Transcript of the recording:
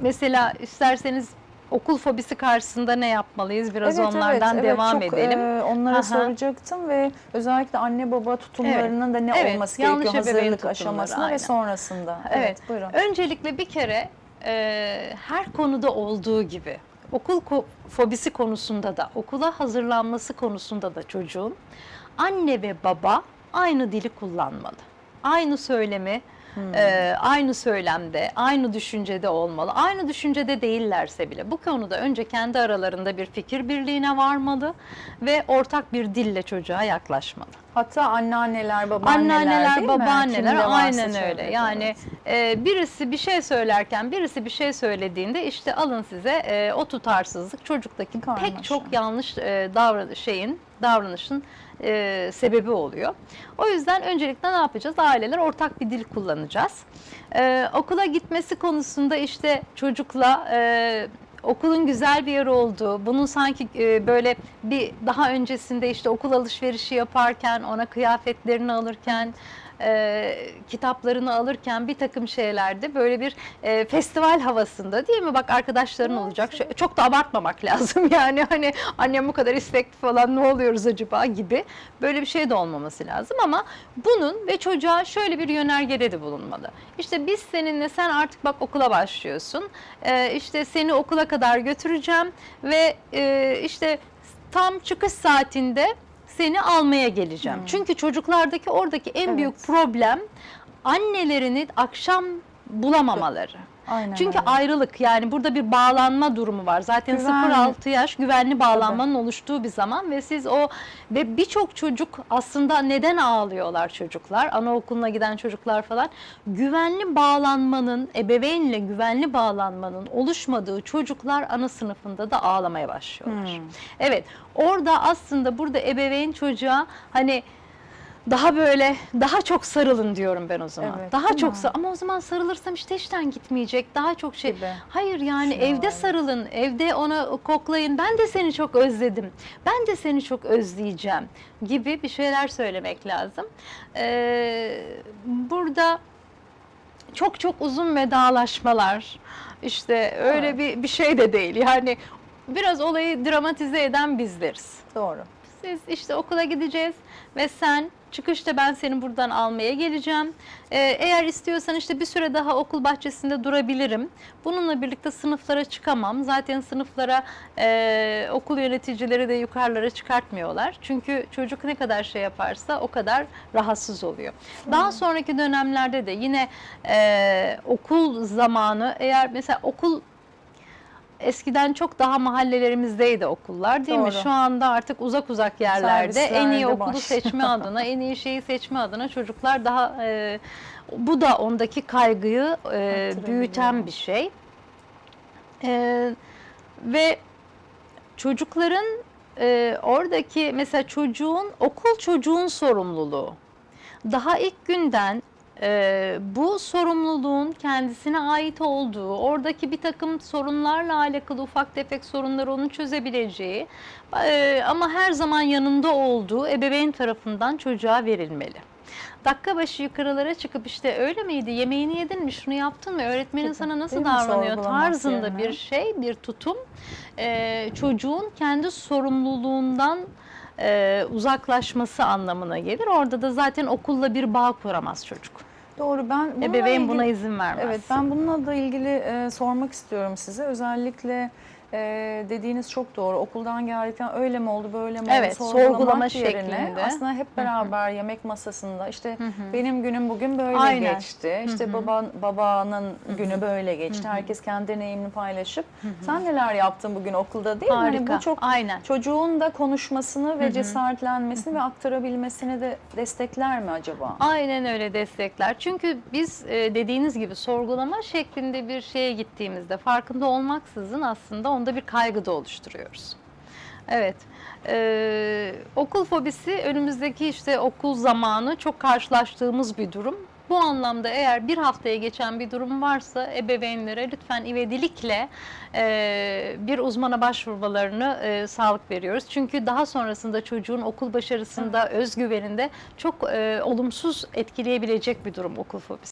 mesela isterseniz okul fobisi karşısında ne yapmalıyız? Biraz onlardan evet, devam çok, edelim. e, onlara Aha. soracaktım ve özellikle anne baba tutumlarının da ne Evet, olması yanlış gerekiyor hazırlık aşamasında aynen. ve sonrasında. Evet. buyurun. Öncelikle bir kere e, her konuda olduğu gibi okul ko- fobisi konusunda da okula hazırlanması konusunda da çocuğun anne ve baba aynı dili kullanmalı. Aynı söylemi e, aynı söylemde, aynı düşüncede olmalı. Aynı düşüncede değillerse bile bu konuda önce kendi aralarında bir fikir birliğine varmalı ve ortak bir dille çocuğa yaklaşmalı. Hatta anneanneler, babaanneler Anneanneler, babaanneler aynen öyle. Yani e, birisi bir şey söylerken birisi bir şey söylediğinde işte alın size e, o tutarsızlık çocuktaki Karmaşa. pek çok yanlış e, davranış şeyin davranışın e, sebebi oluyor. O yüzden öncelikle ne yapacağız? Aileler ortak bir dil kullanacağız. E, okula gitmesi konusunda işte çocukla e, okulun güzel bir yer olduğu, bunun sanki e, böyle bir daha öncesinde işte okul alışverişi yaparken, ona kıyafetlerini alırken, e, kitaplarını alırken bir takım şeylerde böyle bir e, festival havasında değil mi? Bak arkadaşların olacak. Şu- Çok da abartmamak lazım yani hani annem bu kadar istekli falan ne oluyoruz acaba gibi böyle bir şey de olmaması lazım ama bunun ve çocuğa şöyle bir yönergede de bulunmalı. İşte biz seninle sen artık bak okula başlıyorsun. E, işte seni okula kadar götüreceğim ve e, işte tam çıkış saatinde seni almaya geleceğim. Çünkü çocuklardaki oradaki en Evet. büyük problem annelerini akşam bulamamaları. Aynen Çünkü öyle. ayrılık yani burada bir bağlanma durumu var. Zaten Güvenli. 0-6 yaş güvenli bağlanmanın oluştuğu bir zaman ve siz o ve birçok çocuk aslında neden ağlıyorlar çocuklar? Anaokuluna giden çocuklar falan güvenli bağlanmanın ebeveynle güvenli bağlanmanın oluşmadığı çocuklar ana sınıfında da ağlamaya başlıyorlar. Hmm. Evet orada aslında burada ebeveyn çocuğa hani daha böyle daha çok sarılın diyorum ben o zaman. Evet, daha çok sar- ama o zaman sarılırsam işte işten gitmeyecek. Daha çok şey. Gibi. Hayır yani Düşünüyorlar. evde sarılın, evde onu koklayın. Ben de seni çok özledim. Ben de seni çok özleyeceğim gibi bir şeyler söylemek lazım. Ee, burada çok çok uzun vedalaşmalar işte öyle Evet. bir bir şey de değil. Yani biraz olayı dramatize eden bizleriz. Doğru. Siz işte okula gideceğiz ve sen çıkışta ben seni buradan almaya geleceğim. Ee, eğer istiyorsan işte bir süre daha okul bahçesinde durabilirim. Bununla birlikte sınıflara çıkamam. Zaten sınıflara e, okul yöneticileri de yukarılara çıkartmıyorlar. Çünkü çocuk ne kadar şey yaparsa o kadar rahatsız oluyor. Daha sonraki dönemlerde de yine e, okul zamanı eğer mesela okul Eskiden çok daha mahallelerimizdeydi okullar değil mi? Doğru. Şu anda artık uzak uzak yerlerde en iyi okulu var. seçme adına, en iyi şeyi seçme adına çocuklar daha e, bu da ondaki kaygıyı e, büyüten bir şey. E, ve çocukların e, oradaki mesela çocuğun okul çocuğun sorumluluğu. Daha ilk günden e, bu sorumluluğun kendisine ait olduğu, oradaki bir takım sorunlarla alakalı ufak tefek sorunları onu çözebileceği e, ama her zaman yanında olduğu ebeveyn tarafından çocuğa verilmeli. Dakika başı yukarılara çıkıp işte öyle miydi, yemeğini yedin mi, şunu yaptın mı, öğretmenin Gibi. sana nasıl davranıyor tarzında yerine. bir şey, bir tutum e, çocuğun kendi sorumluluğundan e, uzaklaşması anlamına gelir. Orada da zaten okulla bir bağ kuramaz çocuk. Doğru. Ben bununla Ebeveyn ilgili- buna izin vermez. Evet ben bununla da ilgili e, sormak istiyorum size. Özellikle e, dediğiniz çok doğru. Okuldan gelirken öyle mi oldu böyle mi Evet, oldu sorgulamak sorgulama yerine şeklinde. aslında hep beraber yemek masasında işte benim günüm bugün böyle Aynen. geçti. İşte baban babanın günü böyle geçti. Herkes kendi deneyimini paylaşıp sen neler yaptın bugün okulda değil mi? Hani Harika. bu çok Aynen. çocuğun da konuşmasını ve cesaretlenmesini ve aktarabilmesini de destekler mi acaba? Aynen öyle destekler. Çünkü biz e, dediğiniz gibi sorgulama şeklinde bir şeye gittiğimizde farkında olmaksızın aslında onda bir kaygı da oluşturuyoruz. Evet. Ee, okul fobisi önümüzdeki işte okul zamanı çok karşılaştığımız bir durum. Bu anlamda eğer bir haftaya geçen bir durum varsa ebeveynlere lütfen ivedilikle e, bir uzmana başvurmalarını e, sağlık veriyoruz. Çünkü daha sonrasında çocuğun okul başarısında, özgüveninde çok e, olumsuz etkileyebilecek bir durum okul fobisi.